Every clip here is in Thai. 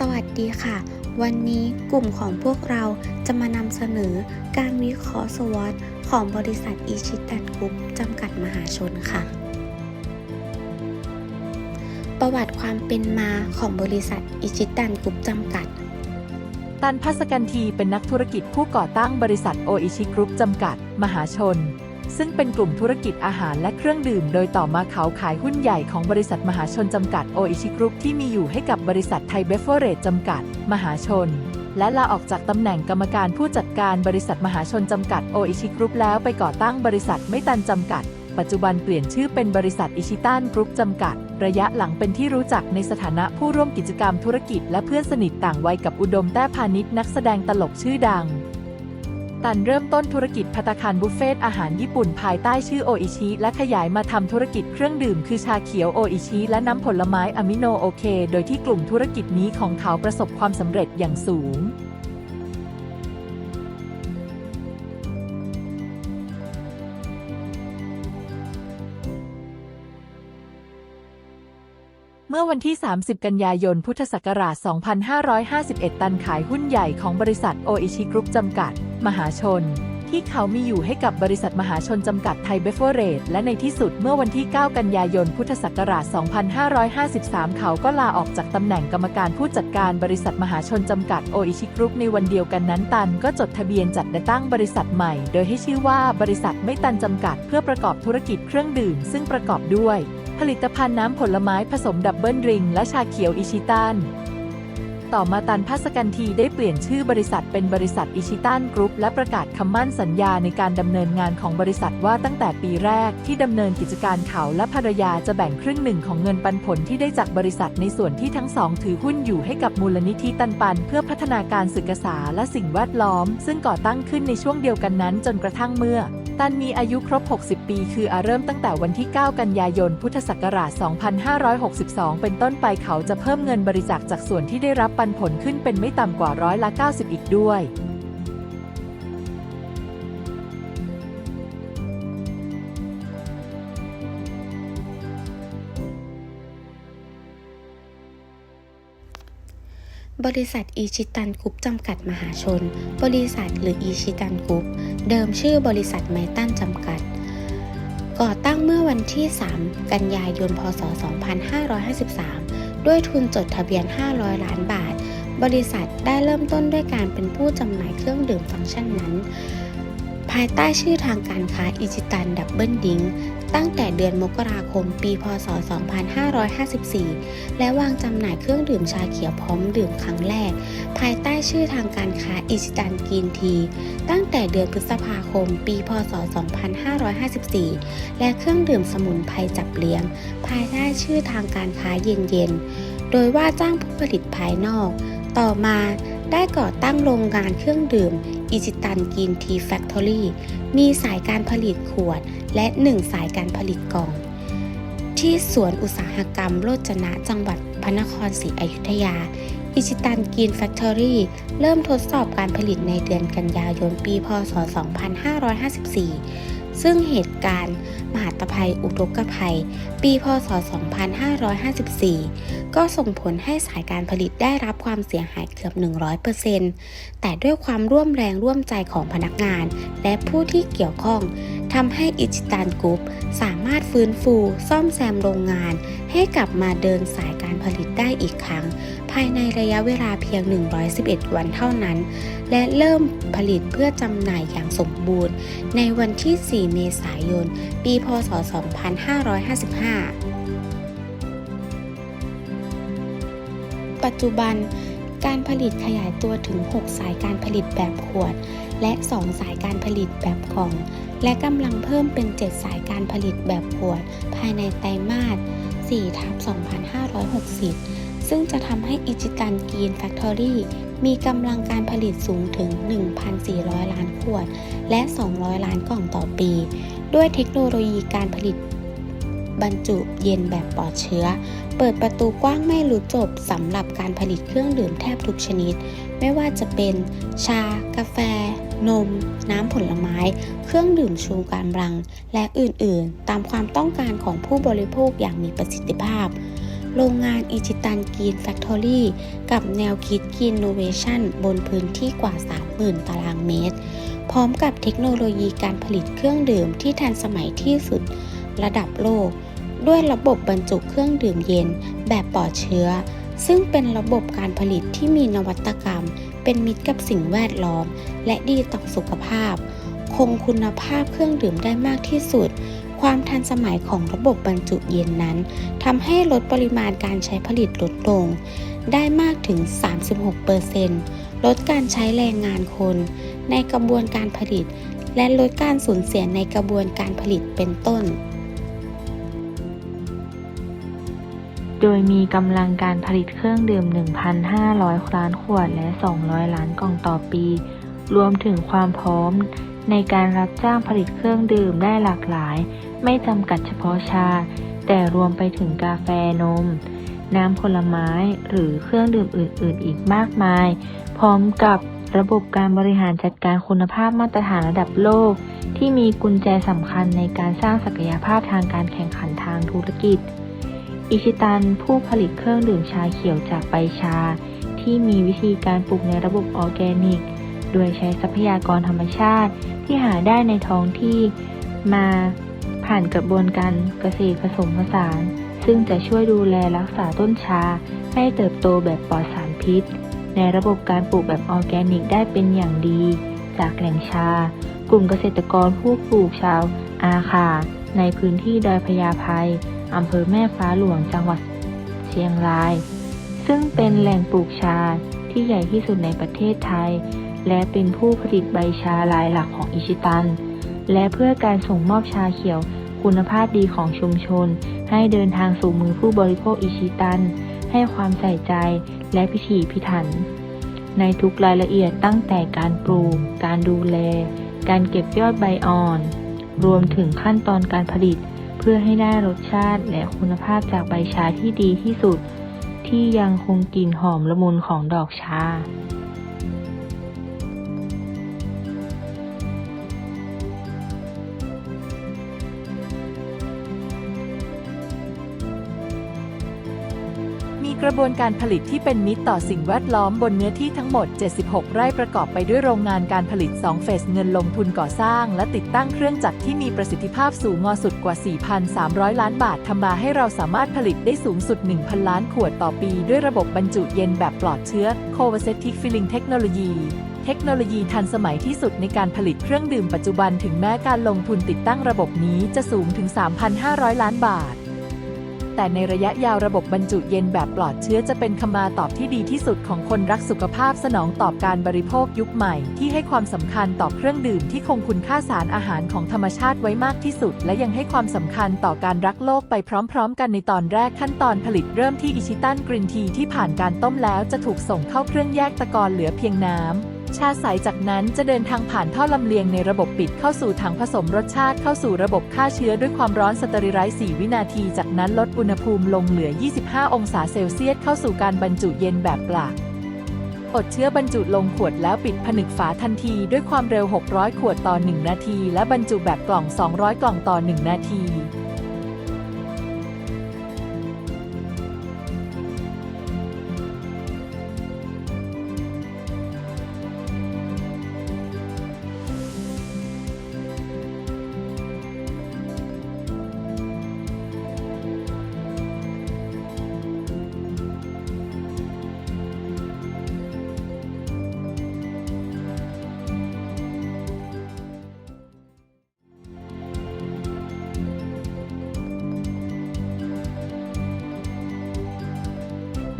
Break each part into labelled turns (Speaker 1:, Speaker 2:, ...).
Speaker 1: สวัสดีค่ะ วันนี้กลุ่มของพวกเราจะมานำเสนอการวิเคราะห์สวอตของบริษัทอีชิตันกรุ๊ปจำกัดมหาชนค่ะ ประวัติความเป็นมาของบริษัทอิชิตันกรุ๊ปจำกัด
Speaker 2: ตันพัสกันทีเป็นนักธุรกิจผู้ก่อตั้งบริษัทโออิชิกรุ๊ปจำกัด มหาชน ซึ่งเป็นกลุ่มธุรกิจอาหารและเครื่องดื่ม โดยต่อมาเขาขายหุ้นใหญ่ของบริษัทมหาชนจำกัดโออิชิกรุ๊ปที่มีอยู่ให้กับบริษัทไทยเบฟเวอร์เรจจำกัด มหาชน และลาออกจากตำแหน่งกรรมการผู้จัดการบริษัทมหาชนจำกัดโออิชิกรุ๊ปแล้วไปก่อตั้งบริษัทไม่ตันจำกัดปัจจุบันเปลี่ยนชื่อเป็นบริษัทอิชิตันกรุ๊ปจำกัด ระยะหลังเป็นที่รู้จักในสถานะผู้ร่วมกิจกรรมธุรกิจ และเพื่อนสนิทต่างวัยกับอุดมแต้พาณิชย์นักแสดงตลกชื่อดัง ตันเริ่มต้นธุรกิจพัตตาคารบุฟเฟ่ต์อาหารญี่ปุ่นภายใต้ชื่อโออิชิและขยายมาทำธุรกิจเครื่องดื่มคือชาเขียวโออิชิและน้ำผลไม้อะมิโนโอเค โดยที่กลุ่มธุรกิจนี้ของเขาประสบความสำเร็จอย่างสูงเมื่อวันที่ 30 กันยายน พุทธศักราช 2551 ตันขายหุ้นใหญ่ของบริษัทโออิชิกรุ๊ปจำกัด มหาชน ที่เขามีอยู่ให้กับบริษัทมหาชนจำกัดไทยเบฟเวอร์เรจและในที่สุดเมื่อวันที่ 9 กันยายนพุทธศักราช 2553 เขาก็ลาออกจากตำแหน่งกรรมการผู้จัดการบริษัทมหาชนจำกัดโออิชิกรุ๊ปในวันเดียวกันนั้นตันก็จดทะเบียนจัดและตั้งบริษัทใหม่ โดยให้ชื่อว่าบริษัทไม่ตันจำกัด เพื่อประกอบธุรกิจเครื่องดื่ม ซึ่งประกอบด้วย ผลิตภัณฑ์น้ำผลไม้ผสมดับเบิลดริงและชาเขียวอิชิตัน ต่อมาตันพัสกันทีได้เปลี่ยนชื่อบริษัทเป็นบริษัทอิชิตันกรุ๊ปและประกาศคำมั่นสัญญาในการดำเนินงานของบริษัทว่าตั้งแต่ปีแรกที่ดำเนินกิจการเขาและภรรยาจะแบ่งครึ่งหนึ่งของเงินปันผลที่ได้จากบริษัทในส่วนที่ทั้งสองถือหุ้นอยู่ให้กับมูลนิธิตันปัน เพื่อพัฒนาการศึกษาและสิ่งแวดล้อม ซึ่งก่อตั้งขึ้นในช่วงเดียวกันนั้นจนกระทั่งเมื่อ ตันมีอายุครบ 60 ปี คืออาเริ่มตั้งแต่วันที่ 9 กันยายน พุทธศักราช 2562 เป็นต้นไปเขาจะเพิ่มเงินบริจาคจากส่วนที่ได้รับปันผลขึ้นเป็นไม่ต่ำกว่าร้อยละ 90 อีกด้วย
Speaker 1: บริษัทอีชิตันกรุ๊ปจำกัดมหาชน บริษัทหรืออีชิตันกรุ๊ปเดิมชื่อบริษัทไมตันจำกัด ก่อตั้งเมื่อวันที่ 3 กันยายน พศ 2553 ด้วยทุนจดทะเบียน 500 ล้านบาท บริษัทได้เริ่มต้นด้วยการเป็นผู้จำหน่ายเครื่องดื่มฟังก์ชันนั้นายใต้ชื่อทางการค้าอิจิตันดับเบิลดิงตั้งแต่เดือนมกราคมปีพศ 2554 และวางจำหน่ายเครื่องดื่มชาเขียวพร้อมดื่มครั้งแรก ภายใต้ชื่อทางการค้าอิจิตันกินที ตั้งแต่เดือนพฤษภาคมปีพศ 2554 และเครื่องดื่มสมุนไพรจับเลี้ยง ภายใต้ชื่อทางการค้าเย็นๆ โดยว่าจ้างผู้ผลิตภายนอก ต่อมาได้ก่อตั้งโรงงานเครื่องดื่ม อิจิตันกินทีแฟคทอรี่มีสายการผลิตขวด และ 1 สายการผลิตกล่อง ที่สวนอุตสาหกรรมโรจนะจังหวัดพระนครศรีอยุธยา อิชิตันกินแฟคทอรี่เริ่มทดสอบการผลิตในเดือนกันยายนปี พศ 2554 ซึ่งเหตุการณ์มหาตภัยอุทกภัย ปีพศ 2554 ก็ส่งผลให้สายการผลิตได้รับความเสียหายเกือบ 100%แต่ด้วยความร่วมแรงร่วมใจของพนักงาน และผู้ที่เกี่ยวข้องทำให้อิจิตันกรุ๊ปสามารถฟื้นฟูซ่อมแซมโรงงาน ให้กลับมาเดินสายการผลิตได้อีกครั้ง ภายในระยะเวลาเพียง 111 วันเท่านั้น และเริ่มผลิตเพื่อจำหน่ายอย่างสมบูรณ์ ในวันที่ 4 เมษายน ปี พศ 2555 ปัจจุบันการผลิตขยายตัวถึง 6 สายการผลิตแบบขวด และ 2 สายการผลิตแบบกล่อง และกำลังเพิ่มเป็น 7 สายการผลิตแบบขวด ภายในไตรมาส4ทับ2560 ซึ่งจะทำให้อิจิตันกีนแฟคทอรี่มีกำลังการผลิตสูงถึง 1,400 ล้านขวด และ 200 ล้านกล่องต่อปี ด้วยเทคโนโลยีการผลิต บรรจุเย็นแบบปลอดเชื้อ เปิดประตูกว้างไม่รู้จบสำหรับการผลิตเครื่องดื่มแทบทุกชนิด ไม่ว่าจะเป็นชา กาแฟ นม น้ำผลไม้ เครื่องดื่มชูกำลัง และอื่นๆ ตามความต้องการของผู้บริโภคอย่างมีประสิทธิภาพ โรงงานอิจิตันกีนแฟคทอรี่กับแนวคิดกีนโนเวชั่นบนพื้นที่กว่า 30,000 ตารางเมตร พร้อมกับเทคโนโลยีการผลิตเครื่องดื่มที่ทันสมัยที่สุด ระดับโลก ด้วยระบบบรรจุเครื่องดื่มเย็นแบบปลอดเชื้อ ซึ่งเป็นระบบการผลิตที่มีนวัตกรรม เป็นมิตรกับสิ่งแวดล้อม และดีต่อสุขภาพ คงคุณภาพเครื่องดื่มได้มากที่สุด ความทันสมัยของระบบบรรจุเย็นนั้นทำให้ลดปริมาณการใช้ผลิตลดลง ได้มากถึง 36%ลดการใช้แรงงานคน ในกระบวนการผลิต และลดการสูญเสียในกระบวนการผลิตเป็นต้น
Speaker 3: ดยมีกำลังการผลิตเครื่องดื่ม 1,500 ล้านขวดและ 200 ล้านกล่องต่อปี รวมถึงความพร้อม ในการรับจ้างผลิตเครื่องดื่มได้หลากหลาย ไม่จำกัดเฉพาะชา แต่รวมไปถึงกาแฟนม น้ำผลไม้หรือเครื่องดื่มอื่น ๆ อีกมากมาย พร้อมกับระบบการบริหารจัดการคุณภาพมาตรฐานระดับโลก ที่มีกุญแจสำคัญในการสร้างศักยภาพทางการแข่งขันทางธุรกิจ อิชิตันผู้ผลิตเครื่องดื่มชาเขียวจากใบชา ที่มีวิธีการปลูกในระบบออร์แกนิก โดยใช้ทรัพยากรธรรมชาติที่หาได้ในท้องที่มาผ่านกระบวนการเกษตรผสมผสาน ซึ่งจะช่วยดูแลรักษาต้นชาให้เติบโตแบบปลอดสารพิษ ในระบบการปลูกแบบออร์แกนิกได้เป็นอย่างดี จากแหล่งชา กลุ่มเกษตรกรผู้ปลูกชาวอาคาในพื้นที่ดอยพญาไพ อำเภอแม่ฟ้าหลวงจังหวัดเชียงราย ซึ่งเป็นแหล่งปลูกชาที่ใหญ่ที่สุดในประเทศไทย และเป็นผู้ผลิตใบชารายหลักของอิชิตัน และเพื่อการส่งมอบชาเขียวคุณภาพดีของชุมชน ให้เดินทางสู่มือผู้บริโภคอิชิตัน ให้ความใส่ใจและพิถีพิถัน ในทุกรายละเอียดตั้งแต่การปลูก การดูแล การเก็บยอดใบอ่อน รวมถึงขั้นตอนการผลิต พื่อให้ได้รสชาติและคุณภาพจากใบชาที่ดีที่สุด ที่ยังคงกลิ่นหอมละมุนของดอกชา
Speaker 2: กระบวนการผลิตที่เป็นมิตรต่อสิ่งแวดล้อมบนเนื้อที่ทั้งหมด 76 ไร่ประกอบไปด้วยโรงงานการผลิต 2 เฟสเงินลงทุนก่อสร้าง และติดตั้งเครื่องจักรที่มีประสิทธิภาพสูงงอสุดกว่า 4,300 ล้านบาททำมาให้เราสามารถผลิตได้สูงสุด 1,000 ล้านขวดต่อปี ด้วยระบบบรรจุเย็นแบบปลอดเชื้อ c o v a c e t i c Filling Technology เทคโนโลยีทันสมัยที่สุดในการผลิตเครื่องดื่มปัจจุบันถึงแม้การลงทุนติดตั้งระบบนี้จะสูงถึง 3,500 ล้านบาท แต่ในระยะยาวระบบบรรจุเย็นแบบปลอดเชื้อจะเป็นคำมาตอบที่ดีที่สุดของคนรักสุขภาพสนองตอบการบริโภคยุคใหม่ ที่ให้ความสำคัญต่อเครื่องดื่มที่คงคุณค่าสารอาหารของธรรมชาติไว้มากที่สุด และยังให้ความสำคัญต่อการรักโลกไปพร้อม ๆ กันในตอนแรกขั้นตอนผลิตเริ่มที่อิชิตันกรีนทีที่ผ่านการต้มแล้วจะถูกส่งเข้าเครื่องแยกตะกอนเหลือเพียงน้ำ ชาใสจากนั้นจะเดินทางผ่านท่อลำเลียงในระบบปิดเข้าสู่ถังผสมรสชาติเข้าสู่ระบบฆ่าเชื้อด้วยความร้อนสเตอริไรซ์4วินาที จากนั้นลดอุณหภูมิลงเหลือ 25 องศาเซลเซียสเข้าสู่การบรรจุเย็นแบบปลากอดเชื้อบรรจุลงขวดแล้วปิดผนึกฝาทันทีด้วยความเร็ว 600 ขวดต่อ 1 นาที และบรรจุแบบกล่อง 200 กล่องต่อ 1 นาที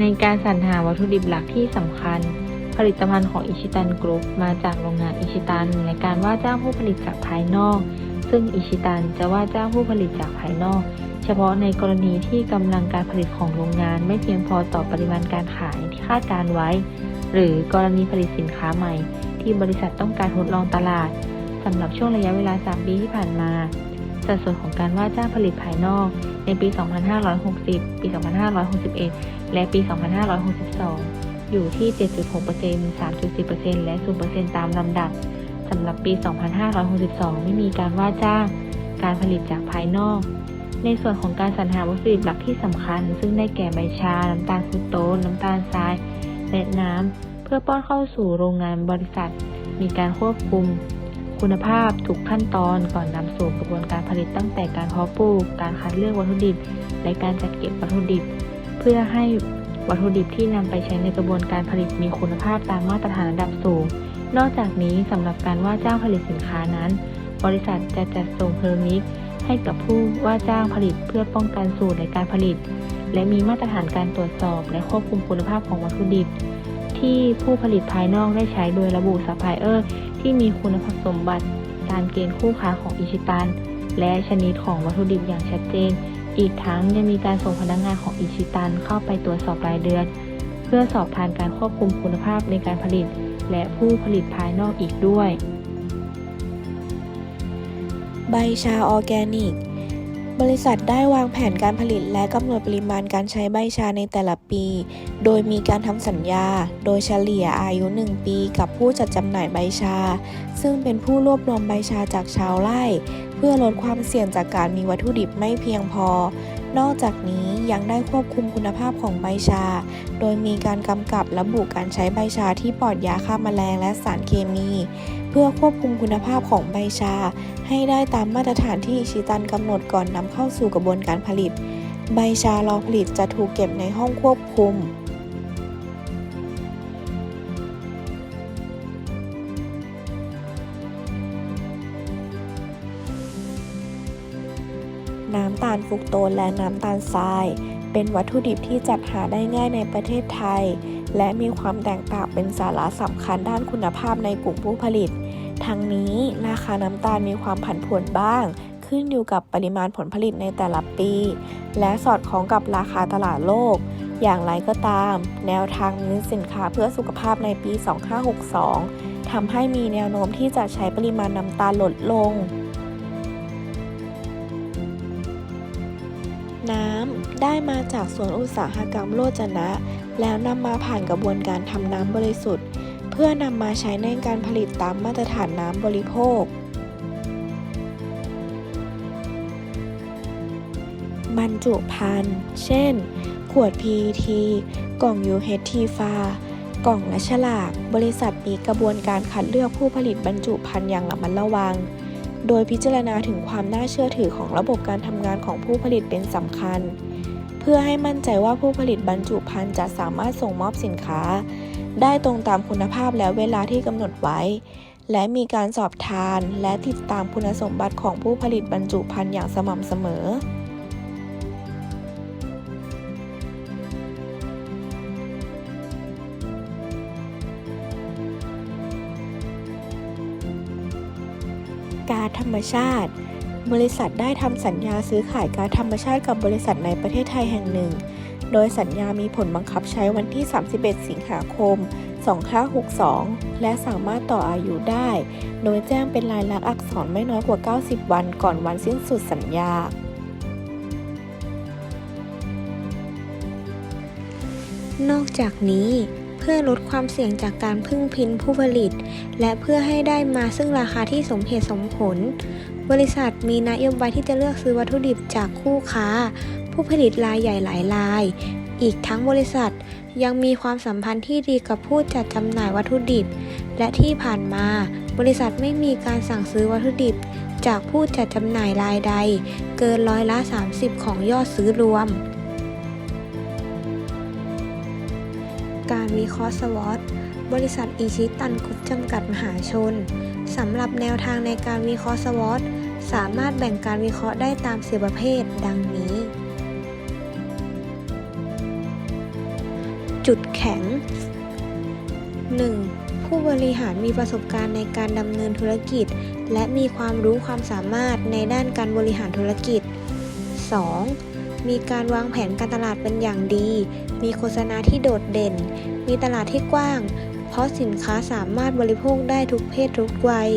Speaker 3: ในการสรรหาวัตถุดิบหลักที่สำคัญ ผลิตภัณฑ์ของอิชิตันกรุ๊ปมาจากโรงงานอิชิตันในการว่าจ้างผู้ผลิตจากภายนอก ซึ่งอิชิตันจะว่าจ้างผู้ผลิตจากภายนอก เฉพาะในกรณีที่กำลังการผลิตของโรงงานไม่เพียงพอต่อปริมาณการขายที่คาดการไว้ หรือกรณีผลิตสินค้าใหม่ ที่บริษัทต้องการทดลองตลาดสำหรับช่วงระยะเวลา 3 ปีที่ผ่านมา สัดส่วนของการว่าจ้างผลิตภายนอก ในปี 2560 ปี 2561 และปี 2562 อยู่ที่ 7.6% 3.4%และ 0%ตามลำดับสำหรับปี 2562 ไม่มีการว่าจ้างการผลิตจากภายนอก ในส่วนของการสรรหาวัตถุดิบหลักที่สำคัญ ซึ่งได้แก่ใบชา น้ำตาลฟรุตโตสน้ำตาลทราย และน้ำ เพื่อป้อนเข้าสู่โรงงานบริษัท มีการควบคุม คุณภาพทุกขั้นตอนก่อนนำสู่กระบวนการผลิตตั้งแต่การเพาะปลูก การคัดเลือกวัตถุดิบ และการจัดเก็บวัตถุดิบ เพื่อให้วัตถุดิบที่นำไปใช้ในกระบวนการผลิตมีคุณภาพตามมาตรฐานระดับสูง นอกจากนี้สำหรับการว่าจ้างผลิตสินค้านั้น บริษัทจะจัดส่งเพอร์มิทให้กับผู้ว่าจ้างผลิตเพื่อป้องกันสูตรในการผลิต และมีมาตรฐานการตรวจสอบ และควบคุมคุณภาพของวัตถุดิบ ที่ผู้ผลิตภายนอกได้ใช้โดยระบุซัพพลายเออร์ที่มีคุณสมบัติ การเกณฑ์คู่ค้าของอิชิตัน และชนิดของวัตถุดิบอย่างชัดเจน อีกทั้งยังมีการส่งพนักงานของอิชิตันเข้าไปตรวจสอบรายเดือน เพื่อสอบทานการควบคุมคุณภาพในการผลิต และผู้ผลิตภายนอกอีกด้วย
Speaker 4: ใบชาออร์แกนิก บริษัทได้วางแผนการผลิตและกำหนดปริมาณการใช้ใบชาในแต่ละปี โดยมีการทำสัญญา โดยเฉลี่ยอายุ 1 ปีกับผู้จัดจำหน่ายใบชา ซึ่งเป็นผู้รวบรวมใบชาจากชาวไร่ เพื่อลดความเสี่ยงจากการมีวัตถุดิบไม่เพียงพอ นอกจากนี้ยังได้ควบคุมคุณภาพของใบชา โดยมีการกำกับระบุการใช้ใบชาที่ปลอดยาฆ่าแมลงและสารเคมี พื่อควบคุมคุณภาพของใบชา ให้ได้ตามมาตรฐานที่อิชิตันกำหนดก่อนนำเข้าสู่กระบวนการผลิต ใบชารอผลิตจะถูกเก็บในห้องควบคุม น้ำตาลฟุกโตและน้ำตาลทราย เป็นวัตถุดิบที่จัดหาได้ง่ายในประเทศไทยและมีความแตกต่างเป็นสาระสำคัญด้านคุณภาพในกลุ่มผู้ผลิต ทั้งนี้ราคาน้ำตาลมีความผันผวนบ้าง ขึ้นอยู่กับปริมาณผลผลิตในแต่ละปี และสอดคล้องกับราคาตลาดโลก อย่างไรก็ตาม แนวทางนี้สินค้าเพื่อสุขภาพในปี 2562ทำให้มีแนวโน้มที่จะใช้ปริมาณน้ำตาลลดลง น้ำได้มาจากสวนอุตสาหกรรมโลจนะ แล้วนำมาผ่านกระบวนการทำน้ำบริสุทธิ์ เพื่อนำมาใช้ในการผลิตตามมาตรฐานน้ำบริโภค บรรจุภัณฑ์ เช่น ขวด PET กล่อง UHT ฟากล่องและฉลาก บริษัทมีกระบวนการคัดเลือกผู้ผลิตบรรจุภัณฑ์อย่างระมัดระวัง โดยพิจารณาถึงความน่าเชื่อถือของระบบการทำงานของผู้ผลิตเป็นสำคัญ เพื่อให้มั่นใจว่าผู้ผลิตบรรจุภัณฑ์จะสามารถส่งมอบสินค้า ได้ตรงตามคุณภาพและเวลาที่กำหนดไว้ และมีการสอบทานและติดตามคุณสมบัติของผู้ผลิตบรรจุภัณฑ์อย่างสม่ำเสมอกาซธรรมชาติ บริษัทได้ทำสัญญาซื้อขายกาซธรรมชาติกับบริษัทในประเทศไทยแห่งหนึ่ง โดยสัญญามีผลบังคับใช้วันที่ 31 สิงหาคม 2562 และสามารถต่ออายุได้ โดยแจ้งเป็นลายลักษณ์อักษรไม่น้อยกว่า 90 วันก่อนวันสิ้นสุดสัญญา
Speaker 5: นอกจากนี้เพื่อลดความเสี่ยงจากการพึ่งพินผู้ผลิต และเพื่อให้ได้มาซึ่งราคาที่สมเหตุสมผล บริษัทมีนโยบายที่จะเลือกซื้อวัตถุดิบจากคู่ค้า ผู้ผลิตรายใหญ่หลายราย อีกทั้งบริษัทยังมีความสัมพันธ์ที่ดีกับผู้จัดจำหน่ายวัตถุดิบ และที่ผ่านมา บริษัทไม่มีการสั่งซื้อวัตถุดิบ จากผู้จัดจำหน่ายรายใด เกินร้อยละ 30 ของยอดซื้อรวม การวิเคราะห์สวอตบริษัทอิชิตันกรุ๊ปจำกัดมหาชนสำหรับแนวทางในการวิเคราะห์สวอตสามารถแบ่งการวิเคราะห์ได้ตามสี่ประเภท ดังนี้ จุดแข็ง 1. ผู้บริหารมีประสบการณ์ในการดำเนินธุรกิจ และมีความรู้ความสามารถในด้านการบริหารธุรกิจ 2. มีการวางแผนการตลาดเป็นอย่างดี มีโฆษณาที่โดดเด่น มีตลาดที่กว้าง เพราะสินค้าสามารถบริโภคได้ทุกเพศทุกวัย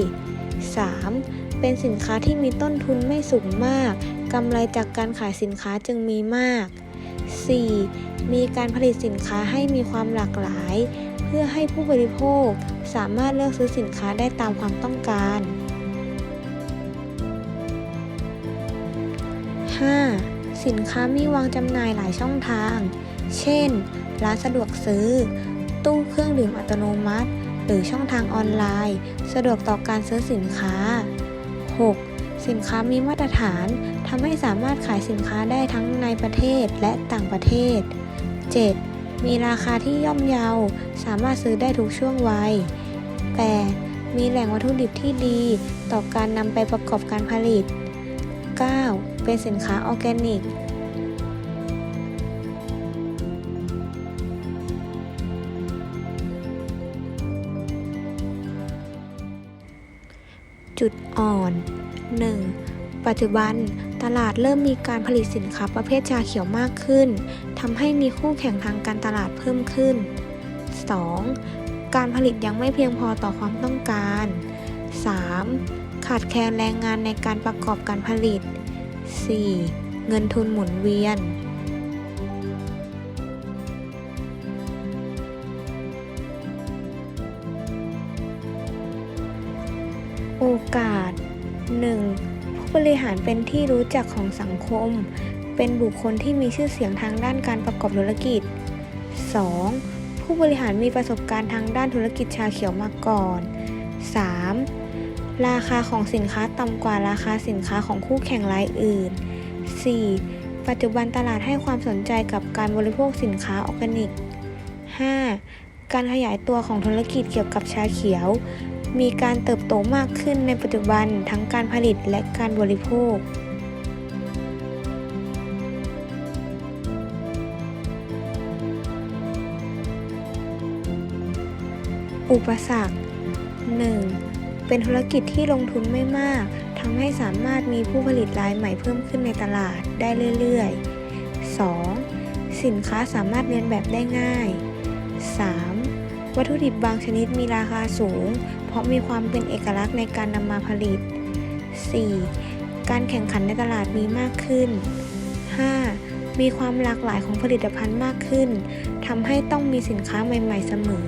Speaker 5: 3. เป็นสินค้าที่มีต้นทุนไม่สูงมาก กำไรจากการขายสินค้าจึงมีมาก 4. มีการผลิตสินค้าให้มีความหลากหลาย เพื่อให้ผู้บริโภคสามารถเลือกซื้อสินค้าได้ตามความต้องการ 5. สินค้ามีวางจำหน่ายหลายช่องทาง เช่น ร้านสะดวกซื้อ ตู้เครื่องดื่มอัตโนมัติ หรือช่องทางออนไลน์ สะดวกต่อการซื้อสินค้า 6. สินค้ามีมาตรฐาน ทำให้สามารถขายสินค้าได้ทั้งในประเทศและต่างประเทศ 7. มีราคาที่ย่อมเยา สามารถซื้อได้ทุกช่วงวัย 8. มีแหล่งวัตถุดิบที่ดี ต่อการนำไปประกอบการผลิต 9. เป็นสินค้าออร์แกนิกจุดอ่อน 1. ปัจจุบัน ตลาดเริ่มมีการผลิตสินค้าประเภทชาเขียวมากขึ้นทำให้มีคู่แข่งทางการตลาดเพิ่มขึ้น 2. การผลิตยังไม่เพียงพอต่อความต้องการ 3. ขาดแคลนแรงงานในการประกอบการผลิต 4. เงินทุนหมุนเวียนโอกาส 1. ผู้บริหารเป็นที่รู้จักของสังคม เป็นบุคคลที่มีชื่อเสียงทางด้านการประกอบธุรกิจ 2. ผู้บริหารมีประสบการณ์ทางด้านธุรกิจชาเขียวมาก่อน 3. ราคาของสินค้าต่ำกว่าราคาสินค้าของคู่แข่งรายอื่น 4. ปัจจุบันตลาดให้ความสนใจกับการบริโภคสินค้าออร์แกนิก 5. การขยายตัวของธุรกิจเกี่ยวกับชาเขียว มีการเติบโตมากขึ้นในปัจจุบันทั้งการผลิตและการบริโภค อุปสรรค 1. เป็นธุรกิจที่ลงทุนไม่มากทำให้สามารถมีผู้ผลิตรายใหม่เพิ่มขึ้นในตลาดได้เรื่อยๆ 2. สินค้าสามารถเรียนแบบได้ง่าย 3. วัตถุดิบบางชนิดมีราคาสูง ราะมีความเป็นเอกลักษณ์ในการนำมาผลิต 4. การแข่งขันในตลาดมีมากขึ้น 5. มีความหลากหลายของผลิตภัณฑ์มากขึ้นทำให้ต้องมีสินค้าใหม่ ๆ เสมอ